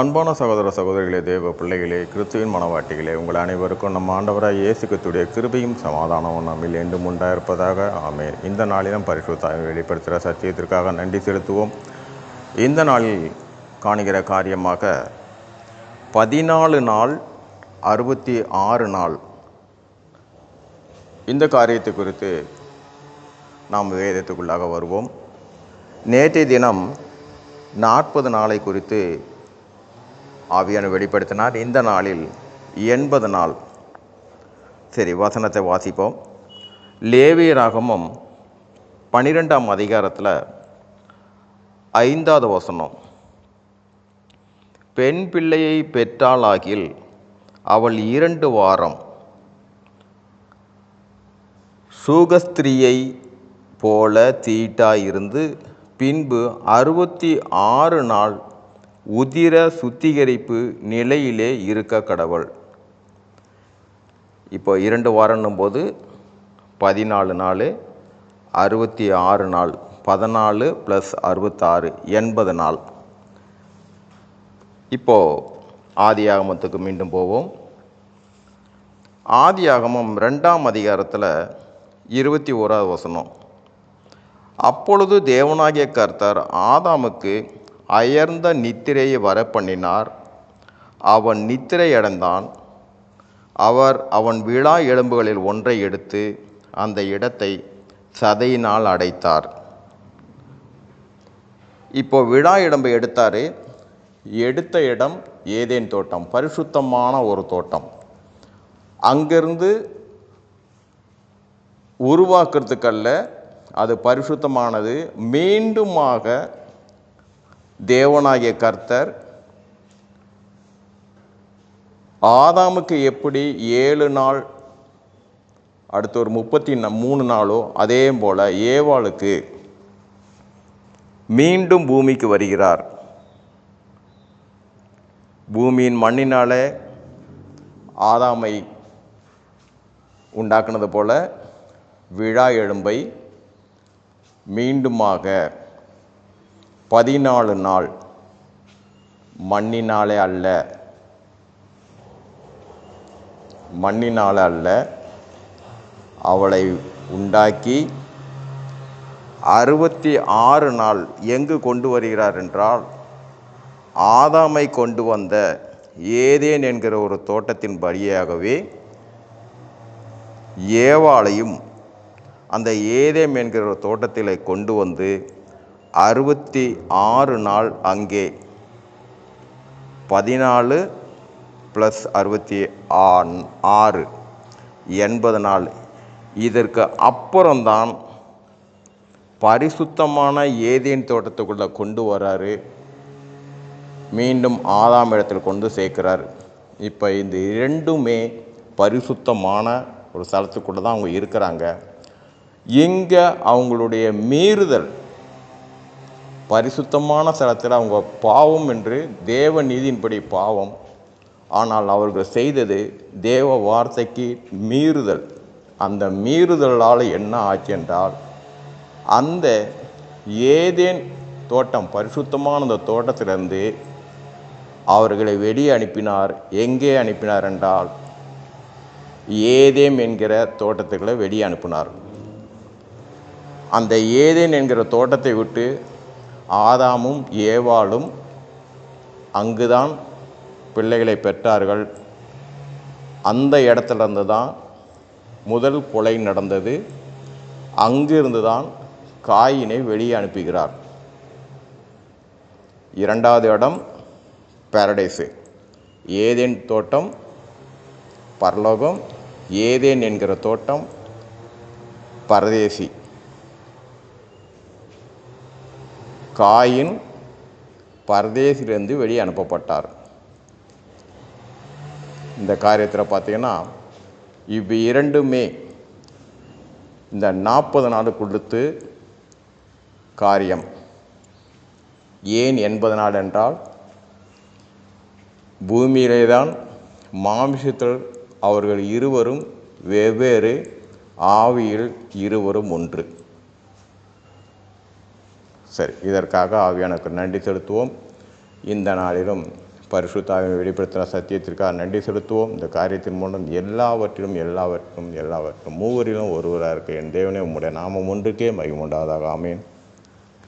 அன்பான சகோதர சகோதரிகளே தேவ பிள்ளைகளே கிறிஸ்துவின் மனவாட்டிகளே உங்கள் அனைவருக்கும் நம்ம ஆண்டவராக இயேசு கிறிஸ்துடைய கிருபையும் சமாதானமும் நம்மில் என்றும் உண்டாயிருப்பதாக ஆமேன். இந்த நாளிலும் பரிசுத்தாய் வெளிப்படுத்துகிற சத்தியத்திற்காக நன்றி செலுத்துவோம். இந்த நாளில் காணுகிற காரியமாக பதினாலு நாள் அறுபத்தி ஆறு நாள். இந்த காரியத்தை குறித்து நாம் வேதத்துக்குள்ளாக வருவோம். நேற்றைய தினம் நாற்பது நாளை குறித்து ஆவியான வெளிப்படுத்தினார். இந்த நாளில் எண்பது நாள். சரி வசனத்தை வாசிப்போம். லேவியராகமும் பன்னிரெண்டாம் அதிகாரத்தில் ஐந்தாவது வசனம். பெண் பிள்ளையை பெற்றாளாகில் அவள் இரண்டு வாரம் சூகஸ்திரியை போல தீட்டாயிருந்து பின்பு அறுபத்தி ஆறு நாள் உதிர சுத்திகரிப்பு நிலையிலே இருக்க கடவுள். இப்போ இரண்டு வாரம்னும் போது பதினாலு நாள் அறுபத்தி ஆறு நாள் பதினாலு ப்ளஸ் அறுபத்தாறு எண்பது நாள். இப்போது ஆதி ஆகமத்துக்கு மீண்டும் போவோம். ஆதி ஆகமம் ரெண்டாம் அதிகாரத்தில் இருபத்தி ஓராவது வசனம். அப்பொழுது தேவனாகிய கர்த்தர் ஆதாமுக்கு அயர்ந்த நித்திரையை வர பண்ணினார் அவன் நித்திரை அடைந்தான் அவர் அவன் விழா எலும்புகளில் ஒன்றை எடுத்து அந்த இடத்தை சதையினால் அடைத்தார். இப்போ விழா எலும்பை எடுத்தார். எடுத்த இடம் ஏதேன் தோட்டம்? பரிசுத்தமான ஒரு தோட்டம். அங்கிருந்து உருவாக்குறதுக்கல்ல அது பரிசுத்தமானது. மீண்டுமாக தேவனாகிய கர்த்தர் ஆதாமுக்கு எப்படி ஏழு நாள் அடுத்து ஒரு முப்பத்தி மூணு நாளோ அதே போல் ஏவாளுக்கு மீண்டும் பூமிக்கு வருகிறார். பூமியின் மண்ணினாலே ஆதாமை உண்டாக்குனது போல் விழா எலும்பை மீண்டுமாக பதினாலு நாள் மண்ணினாலே அல்ல. மண்ணினால் அல்ல. அவளை உண்டாக்கி அறுபத்தி ஆறு நாள் எங்கு கொண்டு வருகிறார் என்றால் ஆதாமை கொண்டு வந்த ஏதேன் என்கிற ஒரு தோட்டத்தின் வழியாகவே ஏவாளையும் அந்த ஏதேம் என்கிற ஒரு தோட்டத்தில் கொண்டு வந்து அறுபத்தி ஆறு நாள் அங்கே. பதினாலு ப்ளஸ் அறுபத்தி ஆன் ஆறு. எண்பது நாள். இதற்கு அப்புறம்தான் பரிசுத்தமான ஏதேன் தோட்டத்துக்குள்ளே கொண்டு வராரு. மீண்டும் ஆதாம் இடத்தில் கொண்டு சேர்க்கிறார். இப்போ இந்த இரண்டுமே பரிசுத்தமான ஒரு ஸ்தலத்துக்குள்ளே தான் அவங்க இருக்கிறாங்க. இங்கே அவங்களுடைய மீறுதல் பரிசுத்தமான ஸ்தலத்தில் அவங்க பாவம் என்று தேவ நீதியின்படி பாவம். ஆனால் அவர்கள் செய்தது தேவ வார்த்தைக்கு மீறுதல். அந்த மீறுதலால் என்ன ஆச்சு என்றால் அந்த ஏதேன் தோட்டம் பரிசுத்தமான அந்த தோட்டத்திலிருந்து அவர்களை வெளியே அனுப்பினார். எங்கே அனுப்பினார் என்றால் ஏதேம் என்கிற தோட்டத்துக்குள்ளே வெளியே அனுப்பினார். அந்த ஏதேன் என்கிற தோட்டத்தை விட்டு ஆதாமும் ஏவாளும் அங்குதான் பிள்ளைகளை பெற்றார்கள். அந்த இடத்துல இருந்து தான் முதல் கொலை நடந்தது. அங்கிருந்து தான் காயினை வெளியே அனுப்புகிறார். இரண்டாவது இடம் பேரடைஸு ஏதேன் தோட்டம் பரலோகம் ஏதேன் என்கிற தோட்டம் பரதேசி. காயின் பரதேசிலிருந்து வெளியே அனுப்பப்பட்டார். இந்த காரியத்தில் பார்த்தீங்கன்னா இவ் இரண்டுமே இந்த நாற்பது நாள் கொடுத்து காரியம். ஏன் எண்பது நாள் என்றால் பூமியிலே தான் மாமிசத்தில் அவர்கள் இருவரும் வெவ்வேறு ஆவியில் இருவரும் ஒன்று. சரி இதற்காக ஆவியானுக்கு நன்றி செலுத்துவோம். இந்த நாளிலும் பரிசுத்தாவின் வெளிப்படுத்தின சத்தியத்திற்காக நன்றி செலுத்துவோம். இந்த காரியத்தின் மூலம் எல்லாவற்றிலும் எல்லாவற்றிலும் எல்லாவற்றிலும் மூவரிலும் ஒருவராக இருக்க என் தேவனே உம்முடைய நாமம் ஒன்றுக்கே மகிமுண்டாதாக ஆமேன்.